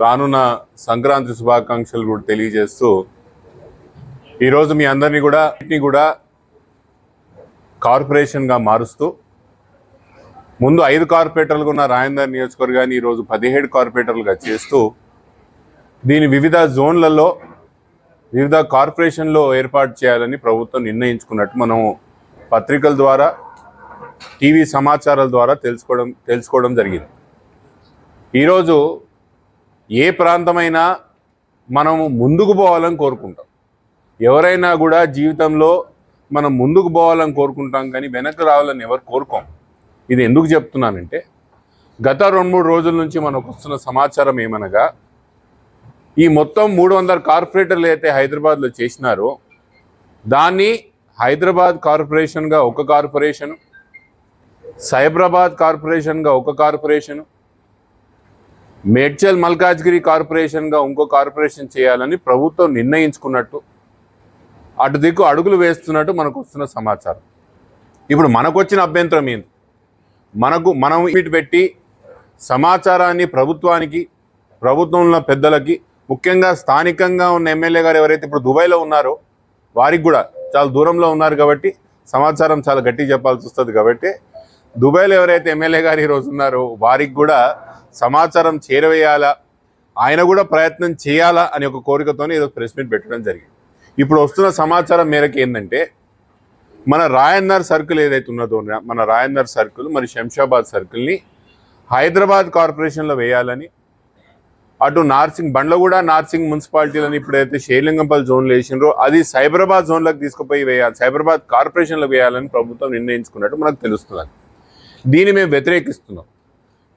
రానున్న సంక్రాంతి శుభాకాంక్షలు కూడా తెలియజేస్తూ ఈరోజు మీ అందరినీ కూడా వీటిని కూడా కార్పొరేషన్గా మారుస్తూ ముందు ఐదు కార్పొరేటర్లుగా ఉన్న రాయందర్ నియోజకవర్గాన్ని ఈరోజు పదిహేడు కార్పొరేటర్లుగా చేస్తూ దీని వివిధ జోన్లలో వివిధ కార్పొరేషన్లో ఏర్పాటు చేయాలని ప్రభుత్వం నిర్ణయించుకున్నట్టు మనం పత్రికల ద్వారా టీవీ సమాచారాల ద్వారా తెలుసుకోవడం తెలుసుకోవడం జరిగింది. ఈరోజు ఏ ప్రాంతమైనా మనము ముందుకు పోవాలని కోరుకుంటాం. ఎవరైనా కూడా జీవితంలో మనం ముందుకు పోవాలని కోరుకుంటాం కానీ వెనక్కి రావాలని ఎవరు కోరుకోం. ఇది ఎందుకు చెప్తున్నానంటే గత రెండు మూడు రోజుల నుంచి మనకు వస్తున్న సమాచారం ఏమనగా ఈ మొత్తం మూడు వందల కార్పొరేటర్లు అయితే హైదరాబాద్లో చేసినారో దాన్ని హైదరాబాద్ కార్పొరేషన్గా ఒక కార్పొరేషన్ సైబరాబాద్ కార్పొరేషన్గా ఒక కార్పొరేషన్ మేడ్చల్ మల్కాజ్గిరి కార్పొరేషన్గా ఇంకో కార్పొరేషన్ చేయాలని ప్రభుత్వం నిర్ణయించుకున్నట్టు అటు దిక్కు అడుగులు వేస్తున్నట్టు మనకు వస్తున్న సమాచారం. ఇప్పుడు మనకు వచ్చిన అభ్యంతరం ఏంది? మనకు మనం ఇటు పెట్టి సమాచారాన్ని ప్రభుత్వానికి ప్రభుత్వంలో పెద్దలకి ముఖ్యంగా స్థానికంగా ఉన్న ఎమ్మెల్యే గారు ఎవరైతే ఇప్పుడు దుబాయ్లో ఉన్నారో వారికి కూడా చాలా దూరంలో ఉన్నారు కాబట్టి సమాచారం చాలా గట్టిగా చెప్పాల్సి వస్తుంది కాబట్టి దుబాయ్లో ఎవరైతే ఎమ్మెల్యే గారు ఈరోజు ఉన్నారో వారికి కూడా సమాచారం చేరవేయాలా? ఆయన కూడా ప్రయత్నం చేయాలా అనే ఒక కోరికతోనే ఏదో ప్రెస్ మీట్ పెట్టడం జరిగింది. ఇప్పుడు వస్తున్న సమాచారం మేరకు ఏంటంటే మన రాయన్నర్ సర్కిల్ ఏదైతే ఉన్నదో మన రాయన్నర్ సర్కిల్ మరి శంషాబాద్ సర్కిల్ని హైదరాబాద్ కార్పొరేషన్లో వేయాలని అటు నార్సింగ్ బండ్లగూడ నార్సింగ్ మున్సిపాలిటీలని ఇప్పుడైతే షేర్లింగంపల్లి జోన్లో వేసినారో అది సైబరాబాద్ జోన్లోకి తీసుకుపోయి వేయాలి సైబరాబాద్ కార్పొరేషన్లో వేయాలని ప్రభుత్వం నిర్ణయించుకున్నట్టు మనకు తెలుస్తుంది. దీన్ని మేము వ్యతిరేకిస్తున్నాం.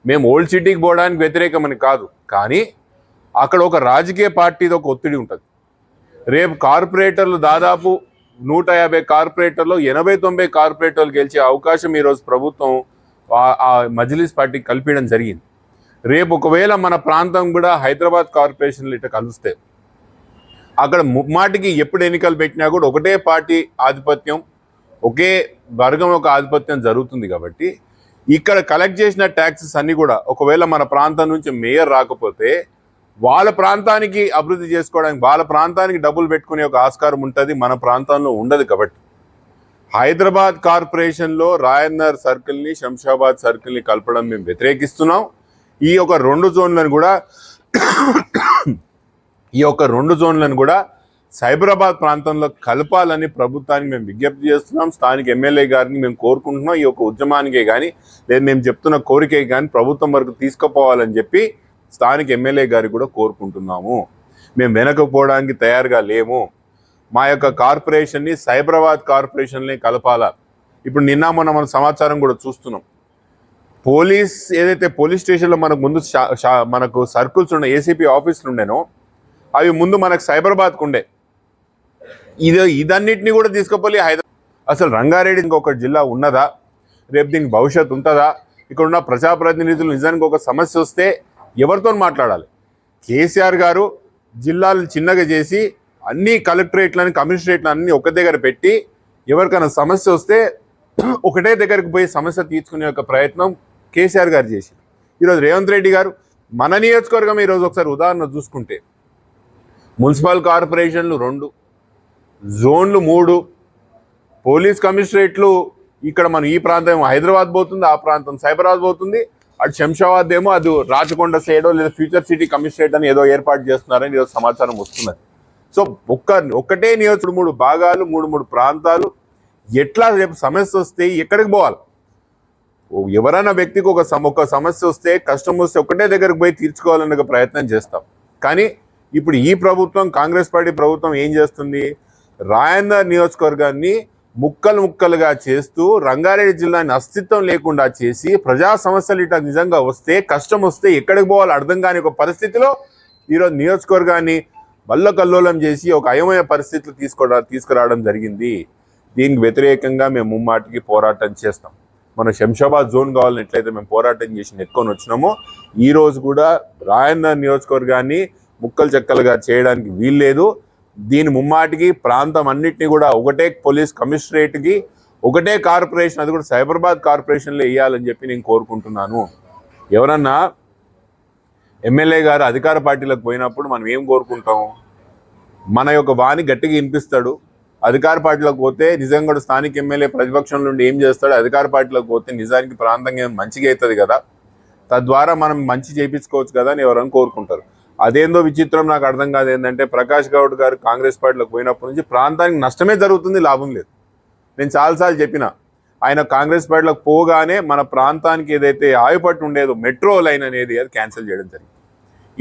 మేము ఓల్డ్ సిటీకి పోవడానికి వ్యతిరేకమని కాదు. కానీ అక్కడ ఒక రాజకీయ పార్టీది ఒక ఒత్తిడి ఉంటుంది. రేపు కార్పొరేటర్లు దాదాపు నూట యాభై కార్పొరేటర్లు ఎనభై తొంభై కార్పొరేటర్లు గెలిచే అవకాశం ఈరోజు ప్రభుత్వం ఆ- ఆ మజ్లిస్ పార్టీకి కల్పించడం జరిగింది. రేపు ఒకవేళ మన ప్రాంతం కూడా హైదరాబాద్ కార్పొరేషన్లు ఇట్లా కలిస్తే అక్కడ ముమ్మాటికి ఎప్పుడు ఎన్నికలు పెట్టినా కూడా ఒకటే పార్టీ ఆధిపత్యం ఒకే వర్గం యొక్క ఆధిపత్యం జరుగుతుంది కాబట్టి ఇక్కడ కలెక్ట్ చేసిన ట్యాక్సెస్ అన్ని కూడా ఒకవేళ మన ప్రాంతం నుంచి మేయర్ రాకపోతే వాళ్ళ ప్రాంతానికి అభివృద్ధి చేసుకోవడానికి వాళ్ళ ప్రాంతానికి డబ్బులు పెట్టుకునే ఒక ఆస్కారం ఉంటుంది మన ప్రాంతంలో ఉండదు కాబట్టి. హైదరాబాద్ కార్పొరేషన్లో రాయన్నర్ సర్కిల్ని శంషాబాద్ సర్కిల్ని కలపడం మేము వ్యతిరేకిస్తున్నాం. ఈ యొక్క రెండు జోన్లను కూడా ఈ యొక్క రెండు జోన్లను కూడా సైబరాబాద్ ప్రాంతంలో కలపాలని ప్రభుత్వానికి మేము విజ్ఞప్తి చేస్తున్నాం. స్థానిక ఎమ్మెల్యే గారిని మేము కోరుకుంటున్నాం. ఈ యొక్క ఉద్యమానికే కానీ లేదు మేము చెప్తున్న కోరికే కానీ ప్రభుత్వం వరకు తీసుకుపోవాలని చెప్పి స్థానిక ఎమ్మెల్యే గారికి కూడా కోరుకుంటున్నాము. మేము వెనకపోవడానికి తయారుగా లేము. మా యొక్క కార్పొరేషన్ని సైబరాబాద్ కార్పొరేషన్ని కలపాలా? ఇప్పుడు నిన్న మొన్న మన సమాచారం కూడా చూస్తున్నాం. పోలీస్ ఏదైతే పోలీస్ స్టేషన్లో మనకు ముందు షా- షా- మనకు సర్కిల్స్ ఉండే ఏసీపీ ఆఫీసులు ఉండేనో అవి ముందు మనకు సైబరాబాద్కు ఉండే. ఇది ఇదన్నిటిని కూడా తీసుకుపోయి హైదరాబాద్ అసలు రంగారెడ్డి ఇంకొక జిల్లా ఉన్నదా? రేపు దీనికి భవిష్యత్తు ఉంటుందా? ఇక్కడ ఉన్న ప్రజాప్రతినిధులు నిజానికి ఒక సమస్య వస్తే ఎవరితో మాట్లాడాలి? కేసీఆర్ గారు జిల్లాలు చిన్నగా చేసి అన్ని కలెక్టరేట్లని కమిషనరేట్లను అన్ని ఒక దగ్గర పెట్టి ఎవరికైనా సమస్య వస్తే ఒకటే దగ్గరికి పోయి సమస్య తీర్చుకునే ఒక ప్రయత్నం కేసీఆర్ గారు చేసింది ఈరోజు రేవంత్ రెడ్డి గారు మన నియోజకవర్గం ఈరోజు ఒకసారి ఉదాహరణ చూసుకుంటే మున్సిపల్ కార్పొరేషన్లు రెండు జోన్లు మూడు. పోలీస్ కమిషనరేట్లు ఇక్కడ మనం ఈ ప్రాంతం హైదరాబాద్ పోతుంది ఆ ప్రాంతం సైబరాబాద్ పోతుంది. అటు శంషాబాద్ ఏమో అది రాచకొండ సైడో లేదా ఫ్యూచర్ సిటీ కమిషనరేట్ అని ఏదో ఏర్పాటు చేస్తున్నారని ఏదో సమాచారం వస్తున్నది. సో ఒక్క ఒక్కటే నియోజకవర్గం మూడు భాగాలు మూడు మూడు ప్రాంతాలు. ఎట్లా రేపు సమస్య వస్తే ఎక్కడికి పోవాలి? ఎవరైనా వ్యక్తికి ఒక సమ ఒక సమస్య వస్తే కష్టం వస్తే ఒకటే దగ్గరికి పోయి తీర్చుకోవాలనే ప్రయత్నం చేస్తాం. కానీ ఇప్పుడు ఈ ప్రభుత్వం కాంగ్రెస్ పార్టీ ప్రభుత్వం ఏం చేస్తుంది? రాయన్నర్ నియోజకవర్గాన్ని ముక్కలు ముక్కలుగా చేస్తూ రంగారెడ్డి జిల్లాని అస్తిత్వం లేకుండా చేసి ప్రజా సమస్యలు ఇట్లా నిజంగా వస్తే కష్టం వస్తే ఎక్కడికి పోవాలో అర్థం కాని ఒక పరిస్థితిలో ఈరోజు నియోజకవర్గాన్ని వల్లకల్లోలం చేసి ఒక అయమయ పరిస్థితులు తీసుకోవడం తీసుకురావడం జరిగింది. దీనికి వ్యతిరేకంగా మేము ముమ్మాటికి పోరాటం చేస్తాం. మన శంషాబాద్ జోన్ కావాలని ఎట్లయితే మేము పోరాటం చేసి నెక్కొని వచ్చినామో ఈరోజు కూడా రాయన్నర్ నియోజకవర్గాన్ని ముక్కలు చెక్కలుగా చేయడానికి వీల్లేదు. దీని ముమ్మాటికి ప్రాంతం అన్నింటినీ కూడా ఒకటే పోలీస్ కమిషనరేట్కి ఒకటే కార్పొరేషన్ అది కూడా సైబరాబాద్ కార్పొరేషన్లో వేయాలని చెప్పి నేను కోరుకుంటున్నాను. ఎవరన్నా ఎమ్మెల్యే గారు అధికార పార్టీలకు పోయినప్పుడు మనం ఏం కోరుకుంటాం మన యొక్క వాణి గట్టిగా వినిపిస్తాడు. అధికార పార్టీలకు పోతే నిజంగా కూడా స్థానిక ఎమ్మెల్యే ప్రతిపక్షం నుండి ఏం చేస్తాడు? అధికార పార్టీలకు పోతే నిజానికి ప్రాంతంగా మంచిగా అవుతుంది కదా? తద్వారా మనం మంచి చేయించుకోవచ్చు కదా అని ఎవరైనా కోరుకుంటారు. అదేందో విచిత్రం నాకు అర్థం కాదు ఏంటంటే ప్రకాష్ గౌడ్ గారు కాంగ్రెస్ పార్టీలోకి పోయినప్పటి నుంచి ప్రాంతానికి నష్టమే జరుగుతుంది లాభం లేదు. నేను చాలాసార్లు చెప్పిన ఆయన కాంగ్రెస్ పార్టీలోకి పోగానే మన ప్రాంతానికి ఏదైతే ఆయుపట్టు ఉండేదో మెట్రో లైన్ అనేది అది క్యాన్సిల్ చేయడం జరిగింది.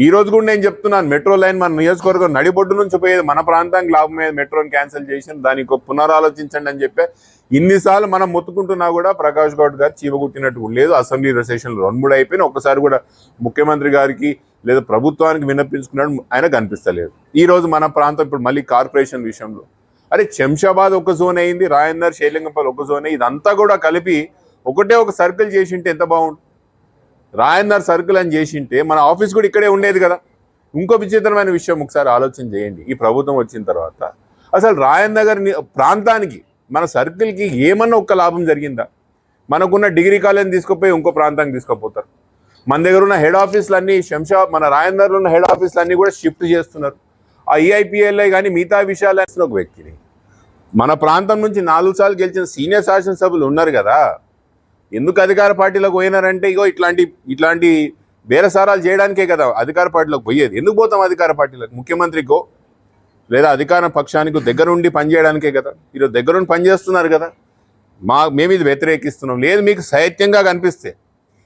ఈ రోజు కూడా నేను చెప్తున్నాను మెట్రో లైన్ మన నియోజకవర్గం నడిబొడ్డు నుంచి పోయేది మన ప్రాంతానికి లాభం మీద మెట్రోని క్యాన్సిల్ చేసి దానికి ఒక పునరాలోచించండి అని చెప్పి ఇన్నిసార్లు మనం మొత్తుకుంటున్నా కూడా ప్రకాష్ గౌడ్ గారు చీవగుట్టినట్టు లేదు. అసెంబ్లీ సెషన్లు రెండు మూడు అయిపోయినా ఒకసారి కూడా ముఖ్యమంత్రి గారికి లేదా ప్రభుత్వానికి విన్నపించుకున్నాడు ఆయన కనిపిస్తలేదు. ఈ రోజు మన ప్రాంతం ఇప్పుడు మళ్ళీ కార్పొరేషన్ విషయంలో. అరే శంషాబాద్ ఒక జోన్ అయింది రాయందర్ శైలింగంపల్లి ఒక జోన్. ఇదంతా కూడా కలిపి ఒకటే ఒక సర్కిల్ చేసింటే ఎంత బాగుంటుంది? రాయందర్ సర్కిల్ అని చేసింటే మన ఆఫీస్ కూడా ఇక్కడే ఉండేది కదా. ఇంకో విచిత్రమైన విషయం ఒకసారి ఆలోచన చేయండి. ఈ ప్రభుత్వం వచ్చిన తర్వాత అసలు రాయంనగర్ ప్రాంతానికి మన సర్కిల్కి ఏమన్నా ఒక్క లాభం జరిగిందా? మనకున్న డిగ్రీ కాలేజ్ తీసుకుపోయి ఇంకో ప్రాంతానికి తీసుకుపోతారు. మన దగ్గర ఉన్న హెడ్ ఆఫీసులు శంషా మన రాయందర్లో ఉన్న హెడ్ ఆఫీసులు అన్నీ కూడా షిఫ్ట్ చేస్తున్నారు. ఆ E ఈఐపిఎల్ఐ కానీ మిగతా విషయాలు ఒక వ్యక్తిని. మన ప్రాంతం నుంచి నాలుగు సార్లు గెలిచిన సీనియర్ శాసనసభ్యులు ఉన్నారు కదా. ఎందుకు అధికార పార్టీలోకి పోయినారంటే ఇగో ఇట్లాంటి ఇట్లాంటి బేరసారాలు చేయడానికే కదా అధికార పార్టీలోకి పోయేది. ఎందుకు పోతాం అధికార పార్టీలకు? ముఖ్యమంత్రికో లేదా అధికార పక్షానికి దగ్గరుండి పనిచేయడానికే కదా? ఈరోజు దగ్గరుండి పనిచేస్తున్నారు కదా? మా మేము ఇది వ్యతిరేకిస్తున్నాం. లేదు మీకు సైత్యంగా కనిపిస్తే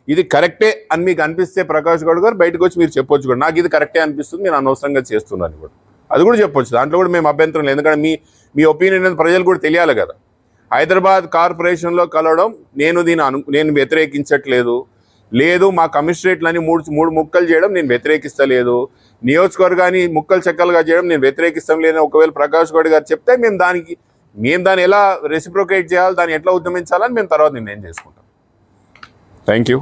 ఇది కరెక్టే అని మీకు అనిపిస్తే ప్రకాష్ గౌడ్ గారు బయటకు వచ్చి మీరు చెప్పొచ్చు కూడా. నాకు ఇది కరెక్టే అనిపిస్తుంది నేను అనవసరంగా చేస్తున్నాను కూడా. అది కూడా చెప్పొచ్చు. దాంట్లో కూడా మేము అభ్యంతరం లేదు. ఎందుకంటే మీ మీ ఒపీనియన్ అనేది ప్రజలు కూడా తెలియాలి కదా. హైదరాబాద్ కార్పొరేషన్లో కలవడం నేను దీని అను నేను వ్యతిరేకించట్లేదు. లేదు మా కమిషనరేట్లని మూడు మూడు ముక్కలు చేయడం నేను వ్యతిరేకిస్తలేదు. నియోజకవర్గాన్ని ముక్కలు చెక్కలుగా చేయడం నేను వ్యతిరేకిస్తాం లేదని ఒకవేళ ప్రకాష్ గౌడ్ గారు చెప్తే మేము దానికి మేము దాన్ని ఎలా రెసిప్రోకేట్ చేయాలి దాన్ని ఎట్లా ఉద్యమించాలని మేము తర్వాత నిర్ణయం చేసుకుంటాం. Thank you